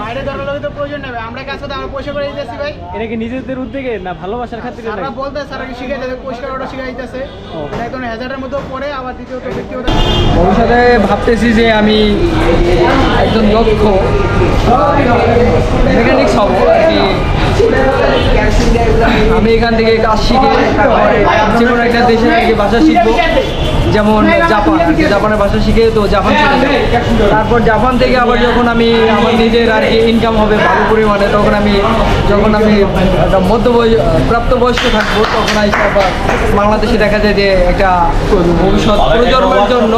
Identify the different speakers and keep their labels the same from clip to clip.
Speaker 1: বাইরে ধরার লোকের তো প্রয়োজন নেবে আমরা কাজ করতে আমরা পয়সা করে দিতেছি ভাই
Speaker 2: এটা কি নিজেদের উদ্যোগে না ভালোবাসার খাতিরে
Speaker 1: স্যাররা
Speaker 2: নাকি?
Speaker 1: বলতে স্যাররা কি শিখাই দিতেছে পরিষ্কার ওটা শিখাই দিতেছে
Speaker 2: ও।
Speaker 1: একদম হ্যাজার্ডের পড়ে আবার দ্বিতীয়ত ব্যক্তিগত
Speaker 3: ভবিষ্যতে ভাবতেছি যে আমি একজন দক্ষ মেকানিক্স হব আর কি আমি এখান থেকে কাজ শিখে ভাষা শিখব। যেমন জাপান আর জাপানের ভাষা শিখে তো জাপান চলে যাব। তারপর জাপান থেকে আবার যখন আমি আমার নিজের আর কি ইনকাম হবে ভালো পরিমাণে তখন আমি যখন আমি একটা মধ্য প্রাপ্তবয়স্ক থাকব তখন এসে আবার বাংলাদেশে দেখা যায় যে একটা ভবিষ্যৎ প্রজন্মের জন্য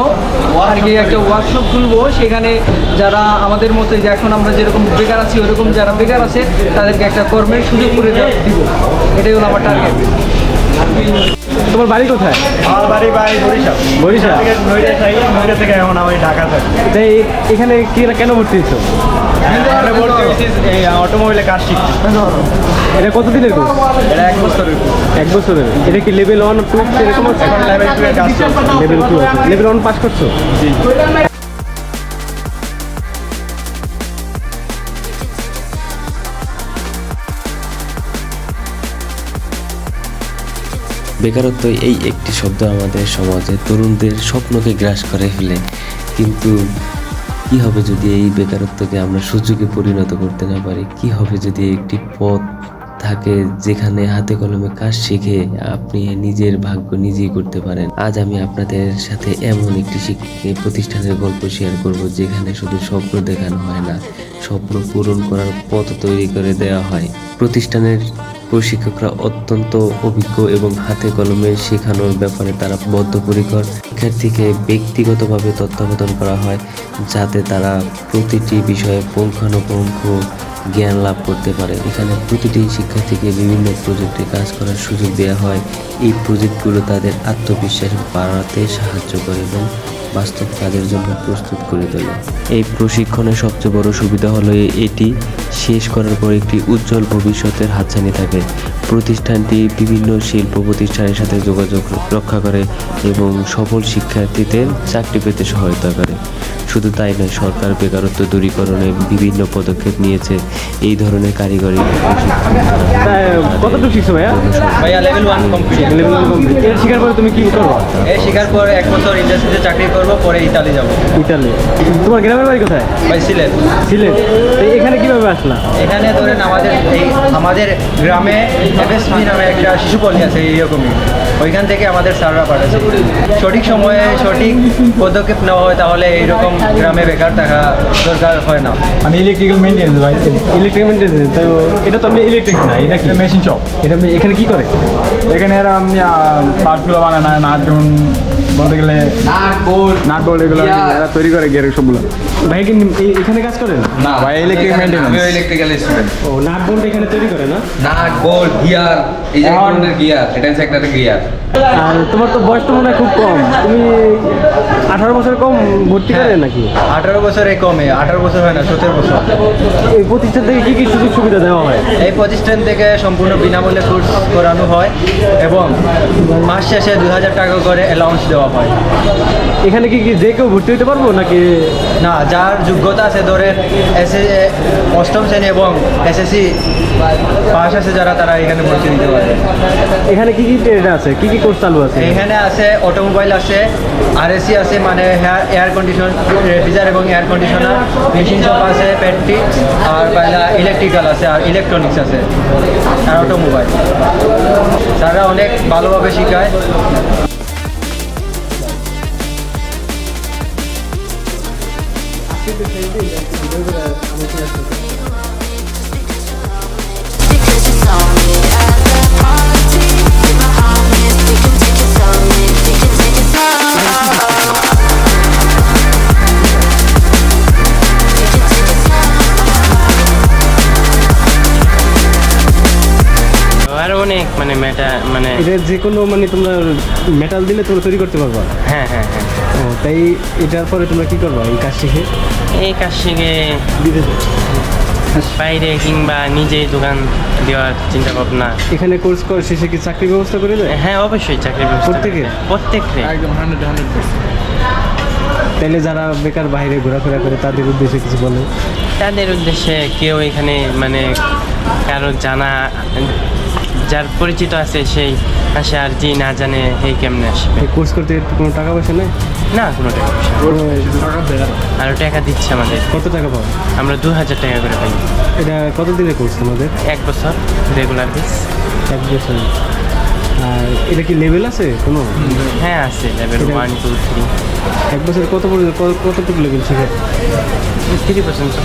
Speaker 3: আর কি একটা ওয়ার্কশপ খুলবো। সেখানে যারা আমাদের মতো যে এখন আমরা যেরকম বেকার আছি ওরকম যারা বেকার আছে তাদেরকে একটা কর্মের সুযোগ করে দেওয়া- দিব। এটাই হলো আমার টার্গেট
Speaker 2: তোমার বাড়ি কোথায়?
Speaker 4: আমার বাড়ি বাড়ি বরিশাল।
Speaker 2: বরিশাল?
Speaker 4: নইটা থাকি এখন আমি ঢাকা থাকি
Speaker 2: তাই এখানে কি কেন ভর্তি হয়েছো?
Speaker 4: এখানে ভর্তি হয়েছি এই অটোমোবাইলে কাজ শিখছি।
Speaker 2: এটা কতদিনের কোর্স
Speaker 4: এটা এক বছরের
Speaker 2: এক বছরের। এটা কি লেভেল ওয়ান টু এরকম
Speaker 4: লেভেল টু এর কাজ চলছে।
Speaker 2: Level two level one pass করছ?
Speaker 5: বেকারত্ব এই একটি শব্দ আমাদের সমাজে তরুণদের স্বপ্নকে গ্রাস করে ফেলে। কিন্তু কি হবে যদি এই বেকারত্বকে আমরা সুযোগে পরিণত করতে না পারি? কি হবে যদি একটি পথ থাকে যেখানে হাতে কলমে কাজ শিখে আপনি নিজের ভাগ্য নিজেই করতে পারেন? আজ আমি আপনাদের সাথে এমন একটি প্রতিষ্ঠানের গল্প শেয়ার করব যেখানে শুধু স্বপ্ন দেখানো হয় না, স্বপ্ন পূরণ করার পথ তৈরি করে দেওয়া হয়। প্রতিষ্ঠানের প্রশিক্ষকরা অত্যন্ত অভিজ্ঞ এবং হাতে কলমে শেখানোর ব্যাপারে তারা বদ্ধপরিকর। শিক্ষার্থীকে ব্যক্তিগতভাবে তত্ত্বাবধান করা হয় যাতে তারা প্রতিটি বিষয়ে পুঙ্খানুপুঙ্খ জ্ঞান লাভ করতে পারে। এখানে প্রতিটি শিক্ষার্থীকে বিভিন্ন প্রজেক্টে কাজ করার সুযোগ দেওয়া হয়। এই প্রজেক্টগুলো তাদের আত্মবিশ্বাস বাড়াতে সাহায্য করে এবং বাস্তব কাজের জন্য প্রস্তুত করে তোলে। এই প্রশিক্ষণের সবচেয়ে বড় সুবিধা হলো এটি শেষ করার পর একটি উজ্জ্বল ভবিষ্যতের হাতছানি থাকে। প্রতিষ্ঠানটি বিভিন্ন শিল্প প্রতিষ্ঠানের সাথে যোগাযোগ রক্ষা করে এবং সফল শিক্ষার্থীদের চাকরি পেতে সহায়তা করে। শুধু তাই নয় সরকার বেকারত্ব দূরীকরণে বিভিন্ন পদক্ষেপ নিয়েছে। এই ধরনের কারিগরি
Speaker 2: শেখার পরে তুমি কি করব?
Speaker 3: এই শেখার পর এক বছর ইন্ডাস্ট্রিতে চাকরি করব পরে ইতালি যাব।
Speaker 2: ইতালি। তোমার গ্রামের বাড়ি কোথায়?
Speaker 3: ভাই সিলেট।
Speaker 2: সিলেট। কীভাবে আসলা
Speaker 3: এখানে ধরেন আমাদের এই আমাদের গ্রামে এফএসপি নামে একটা শিশু পল্লী আছে এইরকমই ওইখান থেকে আমাদের স্যাররা পাঠাচ্ছে। সঠিক সময়ে সঠিক পদক্ষেপ নেওয়া হয় তাহলে এইরকম গ্রামে বেকার থাকা দরকার হয় না।
Speaker 4: আমি ইলেকট্রিক্যাল মেনটেন্স ভাই।
Speaker 2: ইলেকট্রিক মেনটেন্স তো এটা তো আপনি ইলেকট্রিক না এটা কি?
Speaker 4: মেশিন শপ
Speaker 2: এটা এখানে কি করে?
Speaker 4: এখানে এরা আমি পার্টগুলো বানায় না বলতে গেলে নাট বোল্ট এগুলো তৈরি করে গিয়ে সবগুলো।
Speaker 2: ভাই কি এখানে কাজ করেন?
Speaker 4: না। ভাই ইলেকট্রিক
Speaker 6: ইলেকট্রিক্যাল স্টুডেন্ট
Speaker 2: ও নাট বোল্ট এখানে তৈরি করে না?
Speaker 6: নাট বোল্ট গিয়ার এই যে ধরনের গিয়ার এটা হচ্ছে একটা গিয়ার
Speaker 2: আর তোমার তো বয়স তো মনে হয় খুব কম। তুমি আঠারো বছর কম ভর্তি করে নাকি?
Speaker 3: আঠারো বছরে কমে আঠারো বছর হয় না সতেরো বছর।
Speaker 2: এই প্রতিষ্ঠান থেকে কি কি সুযোগ সুবিধা দেওয়া হয়?
Speaker 3: এই প্রতিষ্ঠান থেকে সম্পূর্ণ বিনামূল্যে কোর্স করানো হয় এবং মাস শেষে দু হাজার টাকা করে অ্যালাউন্স দেওয়া হয়।
Speaker 2: এখানে কি কি যে কেউ ভর্তি হতে পারব নাকি?
Speaker 3: না যার যোগ্যতা আছে ধরেন এস অষ্টম শ্রেণি এবং এসএসসি পাস আছে যারা তারা এখানে ভর্তি নিতে পারে।
Speaker 2: এখানে কি কি ট্রেড আছে? কি কি কোর্স চালু আছে?
Speaker 3: এখানে আছে অটোমোবাইল আছে আরএসি আছে মানে হেয়ার এয়ার কন্ডিশন রেফ্রিজার এবং এয়ার কন্ডিশনার মেশিন শপ আছে প্যান্টি আর বাইলা ইলেকট্রিক্যাল আছে আর ইলেকট্রনিক্স আছে আর অটোমোবাইল তারা অনেক ভালোভাবে শেখায়।
Speaker 7: ஒப்பீட்டு செய்து
Speaker 8: இந்த অনেক মানে মেটা মানে
Speaker 2: এটা যে কোনো মানে তোমরা মেটাল দিলে তোমরা তৈরি করতে পারবা।
Speaker 8: হ্যাঁ হ্যাঁ হ্যাঁ।
Speaker 2: ও তাই এটার পরে তোমরা কি করবা এই কাজ শিখে?
Speaker 8: এই কাজ শিখে বাইরে কিংবা নিজে দোকান দেওয়ার চিন্তা ভাবনা।
Speaker 2: এখানে কোর্স করে শেষে কি চাকরির ব্যবস্থা করে দেয়?
Speaker 8: হ্যাঁ অবশ্যই চাকরি ব্যবস্থা
Speaker 4: একদম হান্ড্রেড হান্ড্রেড
Speaker 2: তাইলে যারা বেকার বাইরে ঘোরাফেরা করে তাদের উদ্দেশ্যে কিছু বলে।
Speaker 8: তাদের উদ্দেশ্যে কেউ এখানে মানে কারও জানা যার পরিচিত আছে সেই আসে আর যে না জানে এই কেমনে আসবে?
Speaker 2: কোর্স করতে কোনো টাকা পয়সা নেই?
Speaker 8: না কোনো টাকা পয়সা আরও টাকা দিচ্ছে আমাদের।
Speaker 2: কত টাকা পাবো?
Speaker 8: আমরা দু হাজার টাকা করে পাই।
Speaker 2: এটা কত দিনের কোর্স আমাদের
Speaker 8: এক বছর রেগুলার বেস
Speaker 2: এক বছর। আর এটা কি লেভেল আছে কোনো?
Speaker 8: হ্যাঁ আছে লেভেল ওয়ান টু থ্রি
Speaker 2: এক বছর কত কতটুকু লেভেল শেখে?
Speaker 8: থ্রি পর্যন্ত।